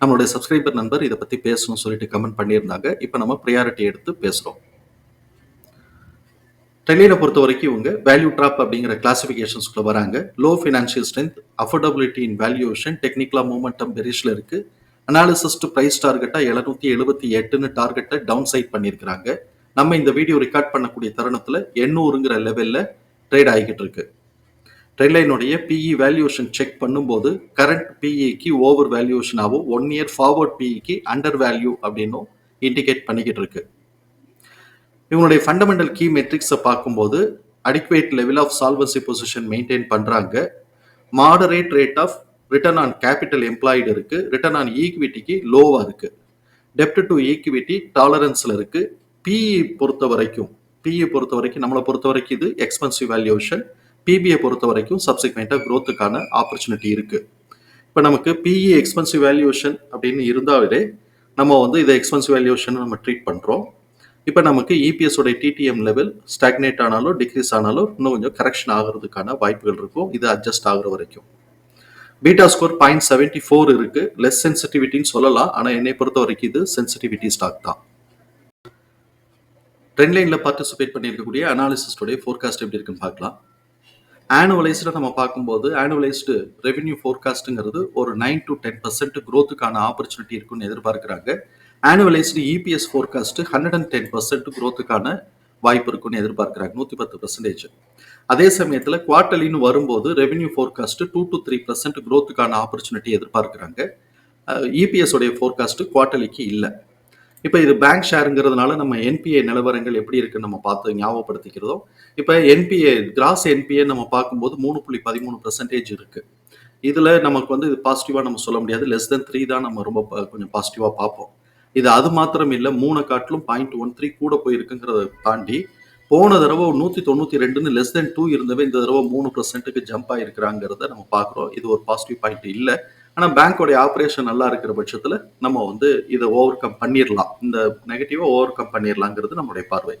நம்மளுடைய சப்ஸ்கிரைபர் நண்பர் இதை பற்றி பேசணும்னு சொல்லிட்டு கமெண்ட் பண்ணியிருந்தாங்க. இப்போ நம்ம ப்ரியாரிட்டி எடுத்து பேசுகிறோம் டெல்லியில பொறுத்த வரைக்கும் இவங்க வேல்யூ ட்ராப் அப்படிங்கிற கிளாசிஃபிகேஷன்ஸ்குள்ள வராங்க. Low financial strength affordability in valuation டெக்னிக்கலா மூமெண்டம் பெரிஷில் இருக்கு. அனாலிசிஸ் டு பிரைஸ் டார்கெட்டா எழுநூத்தி எழுபத்தி எட்டுன்னு டார்கெட்டை டவுன் சைட் பண்ணியிருக்கிறாங்க. நம்ம இந்த வீடியோ ரெக்கார்ட் பண்ணக்கூடிய தருணத்தில் எண்ணூறுங்கிற லெவலில் ட்ரேட் ஆகிக்கிட்டு இருக்கு. ட்ரெயின்லைனுடைய பிஇ வேல்யூஷன் செக் பண்ணும்போது கரண்ட் பிஇக்கு ஓவர் வேல்யூஷனாகவும் ஒன் இயர் ஃபார்வர்ட் பிஇக்கு அண்டர் வேல்யூ அப்படின்னும் இண்டிகேட் பண்ணிக்கிட்டு இருக்கு. இவங்களுடைய ஃபண்டமெண்டல் கீ மெட்ரிக்ஸை பார்க்கும்போது adequate level of solvency position maintain பண்ணுறாங்க moderate rate of return on capital employed இருக்குது ரிட்டர்ன் ஆன் ஈக்விட்டிக்கு லோவாக இருக்குது டெப்ட் டு ஈக்விட்டி டாலரன்ஸில் இருக்குது பிஇ பொறுத்த வரைக்கும் பிஇ பொறுத்த வரைக்கும் நம்மளை பொறுத்த வரைக்கும் இது எக்ஸ்பென்சிவ் வேல்யூஷன் பிபிஐ பொறுத்த வரைக்கும் சப்சிக்வெண்ட்டாக க்ரோத்துக்கான ஆப்பர்ச்சுனிட்டி இருக்குது இப்போ நமக்கு பிஇ எக்ஸ்பென்சிவ் வேல்யூஷன் அப்படின்னு இருந்தாலே நம்ம வந்து இதை எக்ஸ்பென்சிவ் வேல்யூஷன் நம்ம ட்ரீட் பண்ணுறோம் இப்போ நமக்கு இபிஎஸ் டிடிஎம் லெவல் ஸ்டாக்னேட் ஆனாலும் டிக்ரீஸ் ஆனாலும் இன்னும் கொஞ்சம் கரெக்ஷன் ஆகிறதுக்கான வாய்ப்புகள் இருக்கும். இது அட்ஜஸ்ட் ஆகுற வரைக்கும். Beta score point seventy four இருக்கு. லெஸ் சென்சிட்டிவிட்டின்னு சொல்லலாம். ஆனால் என்னை பொறுத்த வரைக்கும் இது சென்சிட்டிவிட்டி ஸ்டாக் தான். ட்ரெண்ட் லைனில் பார்ட்டிசிபேட் பண்ணியிருக்கக்கூடிய அனாலிசிஸ்டோடைய ஃபோர்காஸ்ட் எப்படி இருக்குன்னு பார்க்கலாம். ஆனுவலைஸ்டு நம்ம பார்க்கும்போது ஆனுவலைஸ்டு ரெவென்யூ ஃபோர்காஸ்ட்டுங்கிறது ஒரு நைன் டு டென் பர்சன்ட் க்ரோத்துக்கான ஆப்பர்ச்சுனிட்டி இருக்குன்னு எதிர்பார்க்குறாங்க. Annualised EPS forecast hundred and ten percent க்ரோத்துக்கான வாய்ப்பு இருக்குன்னு எதிர்பார்க்குறாங்க நூற்றி பத்து பர்சன்டேஜ் அதே சமயத்தில் குவார்டர்லின்னு வரும்போது revenue forecast two to three percent க்ரோத்துக்கான opportunity எதிர்பார்க்குறாங்க. இபிஎஸ் உடைய ஃபோர்காஸ்ட் குவார்டர்லிக்கு இல்லை. இப்போ இது பேங்க் ஷேருங்கிறதுனால நம்ம என்பிஏ நிலவரங்கள் எப்படி இருக்குன்னு நம்ம பார்த்து ஞாபகப்படுத்திக்கிறதோ இப்போ என்பிஏ கிராஸ் என்பிஏ நம்ம பார்க்கும்போது மூணு புள்ளி பதிமூணு பர்சன்டேஜ் இருக்கு. இதில் நமக்கு வந்து இது பாசிட்டிவாக நம்ம சொல்ல முடியாது. லெஸ் தென் த்ரீ தான் நம்ம ரொம்ப கொஞ்சம் பாசிட்டிவாக பார்ப்போம். இது அது மாத்திரம் இல்லை மூணு காட்டிலும் பாயிண்ட் ஒன் த்ரீ கூட போயிருக்குங்கிறத தாண்டி போன தடவை நூற்றி தொண்ணூற்றி ரெண்டுன்னு லெஸ் தென் டூ இருந்தவே இந்த தடவை மூணு பர்சன்ட்டுக்கு ஜம்ப் ஆயிருக்கிறாங்கிறத நம்ம பார்க்குறோம். இது ஒரு பாசிட்டிவ் பாயிண்ட் இல்லை. ஆனால் பேங்க்கோடைய ஆப்ரேஷன் நல்லா இருக்கிற பட்சத்தில் நம்ம வந்து இதை ஓவர் கம் பண்ணிடலாம் இந்த நெகட்டிவை ஓவர் கம் பண்ணிடலாங்கிறது நம்மளுடைய பார்வை.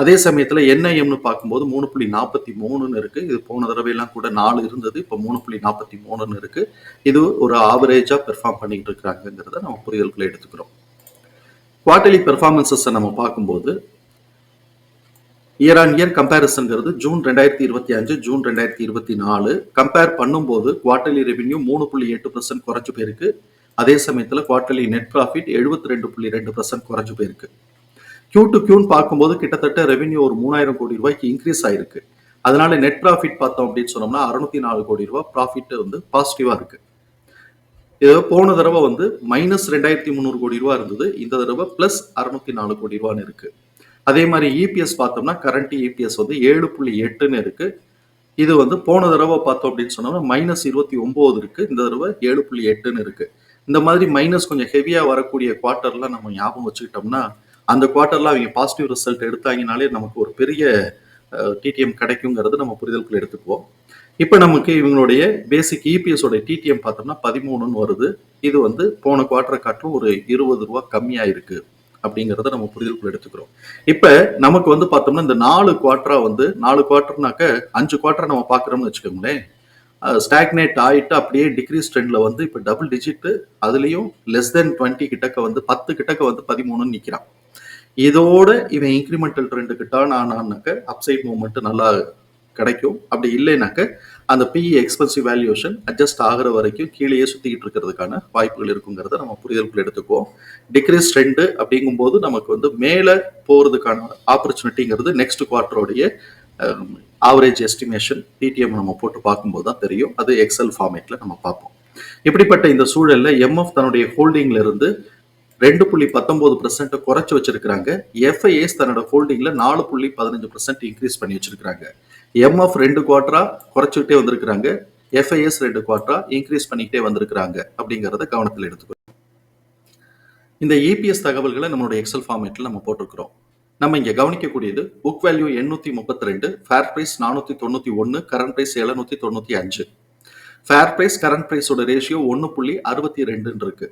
அதே சமயத்தில் என்ஐஎம்னு பார்க்கும்போது மூணு புள்ளி நாற்பத்தி மூணுன்னு இருக்குது இது போன தடவையெல்லாம் கூட நாலு இருந்தது இப்போ மூணு புள்ளி நாற்பத்தி மூணுன்னு இருக்குது இது ஒரு ஆவரேஜாக பெர்ஃபார்ம் பண்ணிக்கிட்டு இருக்கிறாங்கிறத நம்ம புரிதல்களை எடுத்துக்கிறோம். குவார்டர்லி பெர்ஃபார்மன்சஸை நம்ம பார்க்கும்போது இயர் ஆன் இயர் கம்பேரிசன்கிறது ஜூன் ரெண்டாயிரத்தி இருபத்தி அஞ்சு ஜூன் ரெண்டாயிரத்தி இருபத்தி நாலு. கம்பேர் பண்ணும்போது குவார்டர்லி ரெவென்யூ மூணு புள்ளி எட்டு பர்சன்ட் குறைஞ்சு போயிருக்கு. அதே சமயத்தில் குவார்டர்லி நெட் ப்ராஃபிட் எழுபத்தி ரெண்டு புள்ளி ரெண்டு பர்சன்ட் குறைஞ்சு போயிருக்கு. கியூ டு கியூன்னு பார்க்கும்போது கிட்டத்தட்ட ரெவென்யூ ஒரு மூணாயிரம் கோடி ரூபாய்க்கு இன்க்ரீஸ் ஆயிருக்கு. அதனால நெட் ப்ராஃபிட் பார்த்தோம் அப்படின்னு சொன்னோம்னா அறுநூத்தி நாலு கோடி ரூபாய் ப்ராஃபிட் வந்து பாசிட்டிவா இருக்கு. இது போன தடவை வந்து மைனஸ் ரெண்டாயிரத்தி முந்நூறு கோடி ரூபா இருந்தது. இந்த தடவை பிளஸ் அறுநூத்தி நாலு கோடி ரூபான்னு இருக்கு. அதே மாதிரி இபிஎஸ் பார்த்தோம்னா கரண்ட் இபிஎஸ் வந்து ஏழு புள்ளி எட்டுன்னு இருக்கு. இது வந்து போன தடவை பார்த்தோம் அப்படின்னு சொன்னோம்னா மைனஸ் இருபத்தி ஒன்பது இருக்கு. இந்த தடவை ஏழு புள்ளி எட்டுன்னு இருக்கு. இந்த மாதிரி மைனஸ் கொஞ்சம் ஹெவியாக வரக்கூடிய குவார்ட்டர்லாம் நம்ம ஞாபகம் வச்சுக்கிட்டோம்னா அந்த குவார்ட்டர்ல அவங்க பாசிட்டிவ் ரிசல்ட் எடுத்தாங்கனாலே நமக்கு ஒரு பெரிய டிடிஎம் கிடைக்குங்கிறது நம்ம புரிதலுக்குள்ள எடுத்துக்குவோம். இப்போ நமக்கு இவங்களுடைய பேசிக் இபிஎஸ் உடைய டிடிஎம் பார்த்தோம்னா பதிமூணுன்னு வருது. இது வந்து போன குவார்ட்டரை காட்டிலும் ஒரு இருபது ரூபா கம்மியாக இருக்குது அப்படிங்கிறத நம்ம புரிதலுக்குள்ள எடுத்துக்கிறோம். இப்போ நமக்கு வந்து பார்த்தோம்னா இந்த நாலு குவார்டரா வந்து நாலு குவார்டர்னாக்க அஞ்சு குவார்ட்டர் நம்ம பார்க்குறோம்னு வச்சுக்கோங்களேன். ஸ்டாக்னேட் ஆயிட்டு அப்படியே டிக்ரீஸ் ட்ரெண்ட்ல வந்து இப்போ டபுள் டிஜிட்டு அதுலயும் லெஸ் தென் டுவெண்ட்டி கிட்டக்க வந்து பத்து கிட்டக்க வந்து பதிமூணுன்னு நிற்கிறான் இதோட இவன் இன்க்ரிமெண்டல் ட்ரெண்டு டேர்ன் ஆனான்னாக்க அப்சைட் மூவ்மெண்ட் நல்லா கிடைக்கும். அப்படி இல்லைனாக்க அந்த பிஇ எக்ஸ்பென்சிவ் வேல்யூஷன் அட்ஜஸ்ட் ஆகுற வரைக்கும் கீழேயே சுற்றிக்கிட்டு இருக்கிறதுக்கான வாய்ப்புகள் இருக்குங்கிறத நம்ம புரிதலுக்குள் எடுத்துக்குவோம். டிக்ரீஸ் ட்ரெண்டு அப்படிங்கும்போது நமக்கு வந்து மேலே போகிறதுக்கான ஆப்பர்ச்சுனிட்டிங்கிறது நெக்ஸ்ட் குவார்ட்டருடைய ஆவரேஜ் எஸ்டிமேஷன் பிடிஎம் நம்ம போட்டு பார்க்கும்போது தான் தெரியும். அது எக்ஸல் ஃபார்மேட்டில் நம்ம பார்ப்போம். இப்படிப்பட்ட இந்த சூழலில் எம்எஃப் தன்னுடைய ஹோல்டிங்ல இருந்து ரெண்டு புள்ளி பத்தொன்பது பர்சன்ட் குறைச்சு வச்சிருக்காங்க எஃப்ஐஎஸ் தன்னோட ஹோல்டிங்ல நாலு புள்ளி பதினஞ்சு பர்சன்ட் இன்க்ரீஸ் பண்ணி வச்சிருக்காங்க எம்எஃப் ரெண்டு குவார்டரா குறைச்சிக்கிட்டே வந்திருக்கிறாங்க. எஃப்ஐஎஸ் ரெண்டு குவார்டரா இன்க்ரீஸ் பண்ணிக்கிட்டே வந்திருக்கிறாங்க அப்படிங்கிறத கவனத்தில் எடுத்துக்கோ. இந்த இபிஎஸ் தகவல்களை நம்மளுடைய எக்ஸல் ஃபார்மேட்டில் நம்ம போட்டிருக்கிறோம். நம்ம இங்கே கவனிக்கக்கூடியது புக் வேல்யூ எண்ணூற்றி முப்பத்தி ரெண்டு ஃபேர் ப்ரைஸ் நானூற்றி தொண்ணூற்றி ஒன்று கரண்ட் ப்ரைஸ் எழுநூற்றி தொண்ணூற்றி அஞ்சு. ஃபேர் ப்ரைஸ் கரண்ட் ப்ரைஸோட ரேஷியோ ஒன்று புள்ளி அறுபத்தி ரெண்டுன்னு இருக்கு.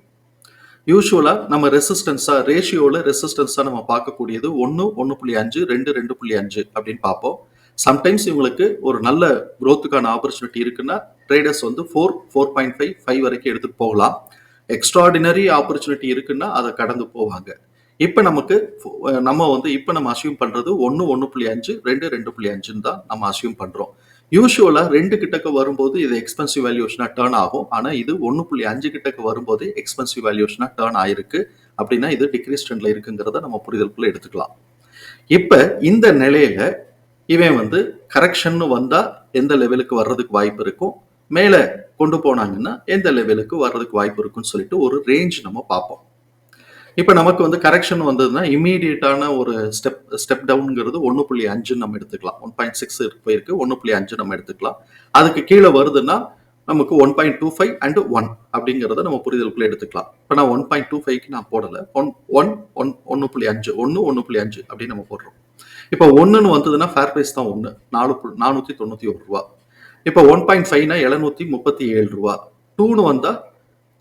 யூஸ்வலாக நம்ம ரெசிஸ்டன்ஸாக ரேஷியோவில் ரெசிஸ்டன்ஸாக நம்ம பார்க்கக்கூடியது ஒன்று ஒன்று புள்ளி அஞ்சு ரெண்டு ரெண்டு புள்ளி அஞ்சு அப்படின்னு பார்ப்போம். சம்டைம்ஸ் இவங்களுக்கு ஒரு நல்ல குரோத்துக்கான ஆப்பர்ச்சுனிட்டி இருக்குன்னா ட்ரேடர்ஸ் வந்து four four point five five வரைக்கும் எடுத்துட்டு போகலாம். எக்ஸ்ட்ராடினரி ஆப்பர்ச்சுனிட்டி இருக்குன்னா அதை கடந்து போவாங்க. இப்போ நமக்கு நம்ம வந்து இப்போ நம்ம அசியூம் பண்ணுறது ஒன்று ஒன்று புள்ளி அஞ்சு ரெண்டு ரெண்டு புள்ளி அஞ்சுன்னு தான் நம்ம அசியூம் பண்ணுறோம் யூஸ்வலாக ரெண்டு கிட்டக்க வரும்போது இது எக்ஸ்பென்சிவ் வேல்யூஷனாக டேர்ன் ஆகும். ஆனால் இது ஒன்று புள்ளி அஞ்சு கிட்டக்க வரும்போது எக்ஸ்பென்சிவ் வேல்யூஷனாக டேர்ன் ஆயிருக்கு. அப்படின்னா இது டிக்ரீஸ் ட்ரெண்டில் இருக்குங்கிறத நம்ம புரிதலுக்குள்ள எடுத்துக்கலாம். இப்போ இந்த நிலையில இவன் வந்து கரெக்ஷன் வந்தா எந்த லெவலுக்கு வர்றதுக்கு வாய்ப்பு இருக்கும்? மேலே கொண்டு போனாங்கன்னா எந்த லெவலுக்கு வர்றதுக்கு வாய்ப்பு இருக்குன்னு சொல்லிட்டு ஒரு ரேஞ்ச் நம்ம பார்ப்போம். இப்போ நமக்கு வந்து கரெக்ஷன் வந்ததுன்னா இமீடியட்டான ஒரு ஸ்டெப் ஸ்டெப் டவுனுங்கிறது ஒன்று புள்ளி அஞ்சுன்னு நம்ம எடுத்துக்கலாம். ஒன் பாயிண்ட் சிக்ஸ் போயிருக்கு ஒன்று புள்ளி அஞ்சு நம்ம எடுத்துக்கலாம். அதுக்கு கீழே வருதுன்னா நமக்கு one point two five and one அப்படிங்கிறத நம்ம புரிதலுக்குள்ளே எடுத்துக்கலாம். இப்போ நான் ஒன் பாயிண்ட் டூ ஃபைவ்க்கு நான் போடலை. ஒன் ஒன் ஒன் ஒன்று புள்ளி அஞ்சு ஒன்று ஒன்று புள்ளி அஞ்சு அப்படின்னு நம்ம போடுறோம். இப்போ ஒன்றுன்னு வந்ததுன்னா ஃபேர் ப்ரைஸ் தான் ஒன்று நாலு நானூற்றி தொண்ணூற்றி ஒரு ரூபா. இப்போ ஒன் பாயிண்ட் ஃபைவ்னா எழுநூற்றி முப்பத்தி ஏழு ரூபா. டூன்னு வந்தால்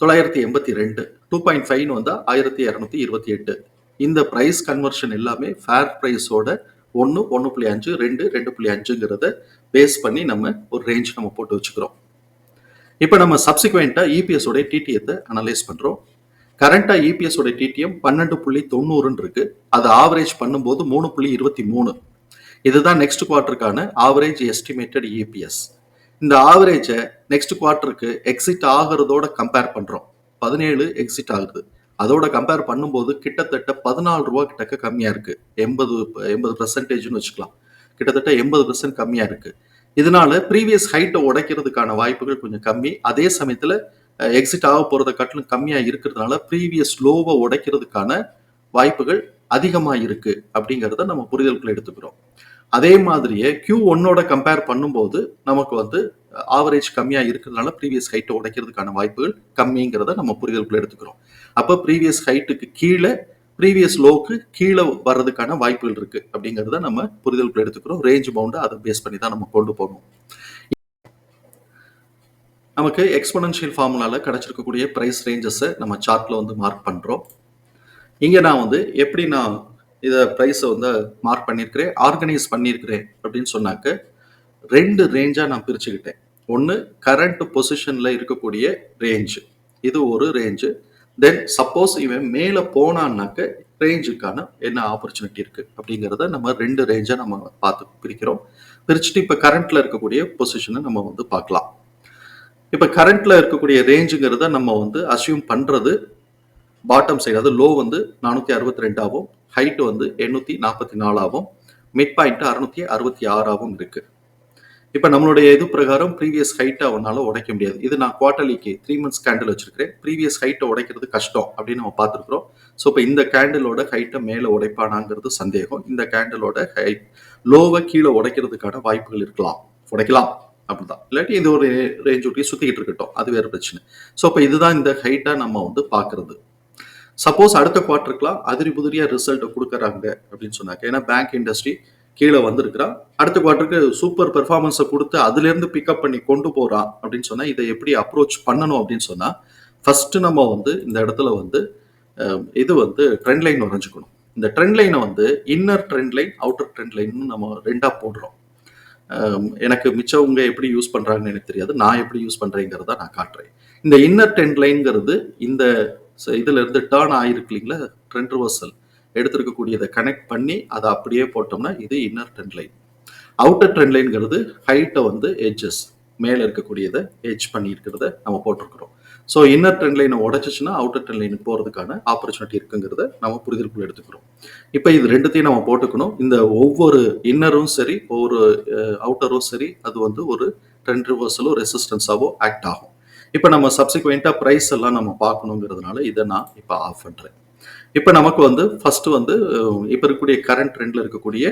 தொள்ளாயிரத்தி எண்பத்தி ரெண்டு. டூ பாயிண்ட் ஃபைவ்னு வந்தால் ஆயிரத்தி இரநூத்தி இருபத்தி எட்டு. இந்த ப்ரைஸ் கன்வர்ஷன் எல்லாமே ஃபேர் ப்ரைஸோட ஒன்று ஒன்று புள்ளி அஞ்சு ரெண்டு ரெண்டு புள்ளி அஞ்சுங்கிறத பேஸ் பண்ணி நம்ம ஒரு ரேஞ்ச் நம்ம போட்டு வச்சுக்கிறோம். இப்போ நம்ம சப்சிக்வெண்ட்டாக இபிஎஸோடைய டிடிஎத்தை அனலைஸ் பண்ணுறோம் கரண்ட்டாக இபிஎஸோட டிடிஎம் பன்னெண்டு புள்ளி தொண்ணூறுன்னு இருக்கு. அது ஆவரேஜ் பண்ணும்போது மூணு புள்ளி இருபத்தி மூணு. இதுதான் நெக்ஸ்ட் குவார்ட்டருக்கான ஆவரேஜ் எஸ்டிமேட்டட் இபிஎஸ் இந்த ஆவரேஜை நெக்ஸ்ட் குவார்ட்டருக்கு எக்ஸிட் ஆகிறதோட கம்பேர் பண்ணுறோம் பதினேழு எக்ஸிட் ஆகுது. அதோட கம்பேர் பண்ணும்போது கிட்டத்தட்ட பதினாலு ரூபா கிட்டக்க கம்மியாக இருக்கு. எண்பது எண்பது பர்சன்டேஜ்னு வச்சுக்கலாம். கிட்டத்தட்ட எண்பது பர்சன்ட் கம்மியாக இருக்கு. இதனால ப்ரீவியஸ் ஹைட்டை உடைக்கிறதுக்கான வாய்ப்புகள் கொஞ்சம் கம்மி. அதே சமயத்தில் எக்ஸிட் ஆக போகிறத காட்டிலும் கம்மியாக இருக்கிறதுனால ப்ரீவியஸ் லோவை உடைக்கிறதுக்கான வாய்ப்புகள் அதிகமாக இருக்கு அப்படிங்கிறத நம்ம புரிதலுக்குள்ள எடுத்துக்கிறோம். அதே மாதிரியே கியூ ஒன்னோட கம்பேர் பண்ணும்போது நமக்கு வந்து ஆவரேஜ் கம்மியாக இருக்கிறதுனால ப்ரீவியஸ் ஹைட்டை உடைக்கிறதுக்கான வாய்ப்புகள் கம்மிங்கிறத நம்ம புரிதலுக்குள்ள எடுத்துக்கிறோம். அப்போ ப்ரீவியஸ் ஹைட்டுக்கு கீழே ப்ரீவியஸ் லோக்கு கீழே வர்றதுக்கான வாய்ப்புகள் இருக்கு அப்படிங்கிறத நம்ம புரிதலுக்குள்ள எடுத்துக்கிறோம். ரேஞ்ச் பவுண்டை அதை பேஸ் பண்ணி தான் நம்ம கொண்டு போகணும். நமக்கு எக்ஸ்பொனன்ஷியல் ஃபார்முலாவில் கிடச்சிருக்கக்கூடிய ப்ரைஸ் ரேஞ்சஸை நம்ம சார்ட்டில் வந்து மார்க் பண்ணுறோம் இங்கே நான் வந்து எப்படி நான் இதை ப்ரைஸை வந்து மார்க் பண்ணியிருக்கிறேன் ஆர்கனைஸ் பண்ணியிருக்கிறேன் அப்படின்னு சொன்னாக்க ரெண்டு ரேஞ்சாக நான் பிரிச்சுக்கிட்டேன். ஒன்று கரண்ட் பொசிஷனில் இருக்கக்கூடிய ரேஞ்சு இது ஒரு ரேஞ்சு தென் சப்போஸ் இவன் மேலே போனான்னாக்க ரேஞ்சுக்கான என்ன ஆப்பர்ச்சுனிட்டி இருக்குது அப்படிங்கிறத நம்ம ரெண்டு ரேஞ்சாக நம்ம பார்த்து பிரிக்கிறோம். பிரிச்சுட்டு இப்போ கரண்ட்டில் இருக்கக்கூடிய பொசிஷனை நம்ம வந்து பார்க்கலாம். இப்போ கரண்ட்டில் இருக்கக்கூடிய ரேஞ்சுங்கிறத நம்ம வந்து அசியூம் பண்ணுறது பாட்டம் சைடு அது லோ வந்து நானூற்றி அறுபத்தி ரெண்டாகவும் ஹைட் வந்து எண்ணூற்றி நாற்பத்தி நாலாகவும் மிட் பாயிண்ட் அறுநூத்தி அறுபத்தி ஆறாகவும் இருக்கு. இப்போ நம்மளுடைய இது பிரகாரம் ப்ரீவியஸ் ஹைட்டை அவனால உடைக்க முடியாது. இது நான் குவார்டர்லிக்கு த்ரீ மந்த்ஸ் கேண்டில் வச்சிருக்கிறேன். ப்ரீவியஸ் ஹைட்டை உடைக்கிறது கஷ்டம் அப்படின்னு நம்ம பார்த்துருக்குறோம். ஸோ இப்போ இந்த கேண்டிலோட ஹைட்டை மேலே உடைப்பானாங்கிறது சந்தேகம். இந்த கேண்டிலோட ஹைட் லோவை கீழே உடைக்கிறதுக்கான வாய்ப்புகள் இருக்கலாம். உடைக்கலாம். அப்படிதான். இல்லாட்டி இது ஒரு ரேஞ்ச் ஒட்டி சுற்றிக்கிட்டு இருக்கட்டும். அது வேறு பிரச்சனை. ஸோ அப்போ இதுதான் இந்த ஹைட்டாக நம்ம வந்து பார்க்கறது. சப்போஸ் அடுத்த குவார்ட்டருக்குலாம் அதிரி புதிரியா ரிசல்ட்டை கொடுக்குறாங்க அப்படின்னு சொன்னாங்க ஏன்னா பேங்க் இண்டஸ்ட்ரி கீழே வந்திருக்கிறான். அடுத்த குவார்ட்டருக்கு சூப்பர் பெர்ஃபார்மன்ஸை கொடுத்து அதுலேருந்து பிக்கப் பண்ணி கொண்டு போகிறான் அப்படின்னு சொன்னால் இதை எப்படி அப்ரோச் பண்ணணும் அப்படின்னு சொன்னால் ஃபஸ்ட்டு நம்ம வந்து இந்த இடத்துல வந்து இது வந்து ட்ரெண்ட் லைன் வரைஞ்சிக்கணும். இந்த ட்ரெண்ட் லைனை வந்து inner trend line outer trend line நம்ம ரெண்டாக போடுறோம். எனக்கு மிச்சவங்க எப்படி யூஸ் பண்ணுறாங்கன்னு எனக்கு தெரியாது. நான் எப்படி யூஸ் பண்ணுறேங்கிறத நான் காட்டுறேன். இந்த இன்னர் டென் லைன்ங்கிறது இந்த ச- இதுல இருந்து டேர்ன் ஆயிருக்கு இல்லைங்களா? ட்ரெண்ட் ரிவர்சல் எடுத்திருக்கக்கூடியதை கனெக்ட் பண்ணி அதை அப்படியே போட்டோம்னா இது inner trend line outer trend லைன்ங்கிறது ஹைட்டை வந்து எட்ஜஸ் மேலே இருக்கக்கூடியதை எட்ஜ் பண்ணியிருக்கிறத நம்ம போட்டிருக்கிறோம். ஸோ இன்னர் ட்ரெண்ட் லைனை உடச்சிச்சுன்னா அவுட்டர் ட்ரெண்ட் லைனுக்கு போகிறதுக்கான ஆப்பர்ச்சுனிட்டி இருக்குங்கிறத நம்ம புரிதலுக்குள்ள எடுத்துக்கிறோம். இப்போ இது ரெண்டுத்தையும் நம்ம போட்டுக்கணும். இந்த ஒவ்வொரு இன்னரும் சரி ஒவ்வொரு அவுட்டரும் சரி அது வந்து ஒரு ட்ரெண்ட் ரிவர்சலோ ரெசிஸ்டன்ஸாவோ ஆக்ட் ஆகும். இப்போ நம்ம சப்சிக்வெண்ட்டாக ப்ரைஸ் எல்லாம் நம்ம பார்க்கணுங்கிறதுனால இதை நான் இப்போ ஆஃப் பண்ணுறேன் இப்போ நமக்கு வந்து ஃபர்ஸ்ட் வந்து இப்போ இருக்கக்கூடிய கரண்ட் ட்ரெண்டில் இருக்கக்கூடிய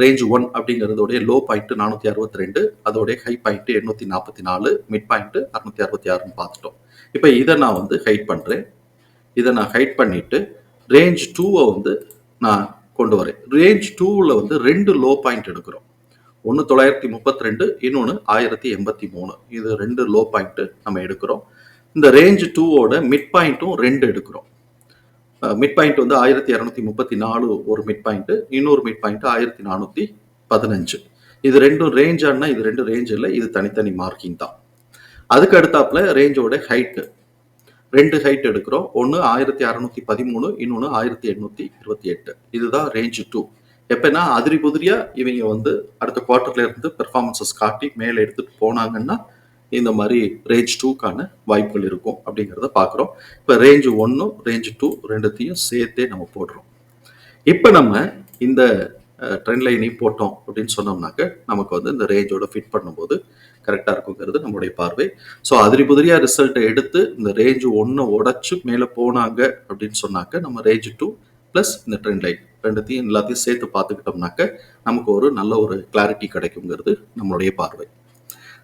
ரேஞ்ச் ஒன் அப்படிங்கிறதோடைய லோ பாயிண்ட் நானூற்றி அறுபத்தி ரெண்டு அதோடைய ஹை பாயிண்ட் எண்ணூற்றி நாற்பத்தி நாலு மிட் பாயிண்ட் அறுநூத்தி அறுபத்தி ஆறுன்னு பார்த்துட்டோம். இப்போ இதை நான் வந்து ஹைட் பண்ணுறேன் இதை நான் ஹைட் பண்ணிட்டு ரேஞ்ச் டூவை வந்து நான் கொண்டு வரேன். ரேஞ்ச் டூவில் வந்து ரெண்டு லோ பாயிண்ட் எடுக்கிறோம். ஒன்று தொள்ளாயிரத்தி முப்பத்தி ரெண்டு இன்னொன்று ஆயிரத்தி எண்பத்தி மூணு. இது ரெண்டு லோ பாயிண்ட்டு நம்ம எடுக்கிறோம். இந்த ரேஞ்ச் டூவோட மிட் பாயிண்ட்டும் ரெண்டு எடுக்கிறோம். மிட் பாயிண்ட் வந்து ஆயிரத்தி இரநூத்தி முப்பத்தி நாலு ஒரு மிட் பாயிண்ட் இன்னொரு மிட் பாயிண்ட் ஆயிரத்தி நானூற்றி பதினஞ்சு. இது ரெண்டும் ரேஞ்ச் ஆனா இது ரெண்டும் ரேஞ்ச் இல்லை இது தனித்தனி மார்க்கிங் தான். அதுக்கு அடுத்தாப்புல ரேஞ்சோட ஹைட்டு ரெண்டு ஹைட் எடுக்கிறோம். ஒன்று ஆயிரத்தி அறநூத்தி பதிமூணு இன்னொன்று ஆயிரத்தி எண்ணூத்தி இருபத்தி எட்டு. இதுதான் ரேஞ்ச் டூ எப்பன்னா அதிரி புதிரியா இவங்க வந்து அடுத்த குவார்ட்டர்ல இருந்து பெர்ஃபார்மன்சஸ் காட்டி மேலே எடுத்துட்டு போனாங்கன்னா இந்த மாதிரி ரேஞ்ச் டூக்கான வாய்ப்புகள் இருக்கும் அப்படிங்கிறத பார்க்குறோம். இப்போ ரேஞ்ச் ஒன்றும் ரேஞ்ச் டூ ரெண்டுத்தையும் சேர்த்தே நம்ம போடுறோம். இப்போ நம்ம இந்த ட்ரெண்ட் லைனையும் போட்டோம் அப்படின்னு சொன்னோம்னாக்க நமக்கு வந்து இந்த ரேஞ்சோட ஃபிட் பண்ணும்போது கரெக்டாக இருக்குங்கிறது நம்மளுடைய பார்வை. ஸோ அதிரி புதிரியாக ரிசல்ட்டை எடுத்து இந்த ரேஞ்சு ஒன்று உடச்சி மேலே போனாங்க அப்படின்னு சொன்னாக்க நம்ம ரேஞ்ச் டூ ப்ளஸ் இந்த ட்ரெண்ட் லைன் ரெண்டுத்தையும் எல்லாத்தையும் சேர்த்து பார்த்துக்கிட்டோம்னாக்க நமக்கு ஒரு நல்ல ஒரு கிளாரிட்டி கிடைக்குங்கிறது நம்மளுடைய பார்வை.